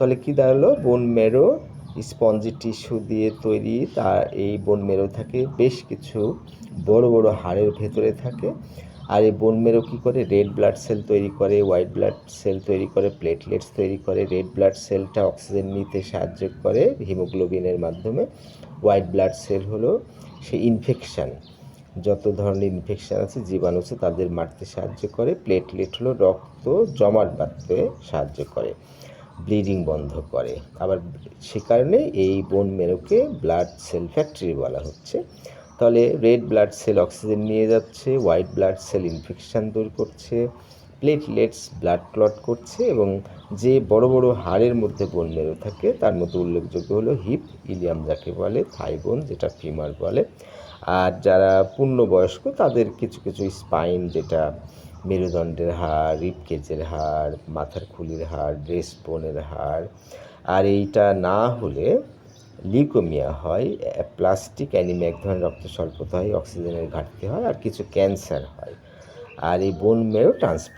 তাহলে কী দাঁড়াল? বোন মেরো স্পঞ্জি টিস্যু দিয়ে তৈরি তার এই বোন মেরো থাকে বেশ কিছু। বড় বড় হাড়ের ভেতরে থাকে। আর এই বোন মেরো কী করে? রেড ব্লাড সেল তৈরি করে হোয়াইট ব্লাড সেল তৈরি করে প্লেটলেটস তৈরি করে। রেড ব্লাড সেলটা অক্সিজেন নিতে সাহায্য করে হিমোগ্লোবিনের মাধ্যমে। হোয়াইট ব্লাড সেল হলো সে ইনফেকশান যত ধরনের ইনফেকশান আছে, জীবাণু আছে, তাদের মারতে সাহায্য করে। প্লেটলেট হলো রক্ত জমাট বাঁধতে সাহায্য করে। ব্লিডিং বন্ধ করে। আবার সে কারণে এই বোন মেরোকে ব্লাড সেল ফ্যাক্টরি বলা হচ্ছে। তাহলে রেড ব্লাড সেল অক্সিজেন নিয়ে যাচ্ছে হোয়াইট ব্লাড সেল ইনফেকশান দূর করছে প্লেটলেটস ব্লাড ক্লট করছে এবং যে বড় বড় হাড়ের মধ্যে বোন মেরো থাকে, তার মধ্যে উল্লেখযোগ্য হলো হিপ ইলিয়াম যাকে বলে থাই বোন যেটা ফিমার বলে। আর যারা পূর্ণবয়স্ক, তাদের কিছু কিছু স্পাইন যেটা মেরুদণ্ডের হাড় রিপকেজের হাড়, মাথার খুলির হাড় ড্রেস বোনের হাড়। আর এইটা না হলে লিকোমিয়া হয় প্লাস্টিক অ্যানিমিয়া এক ধরনের রক্ত স্বল্পতা হয় অক্সিজেনের ঘাটতি হয়, আর কিছু ক্যান্সার হয়। আর এই বোন মেরো ট্রান্সপ্লান্ট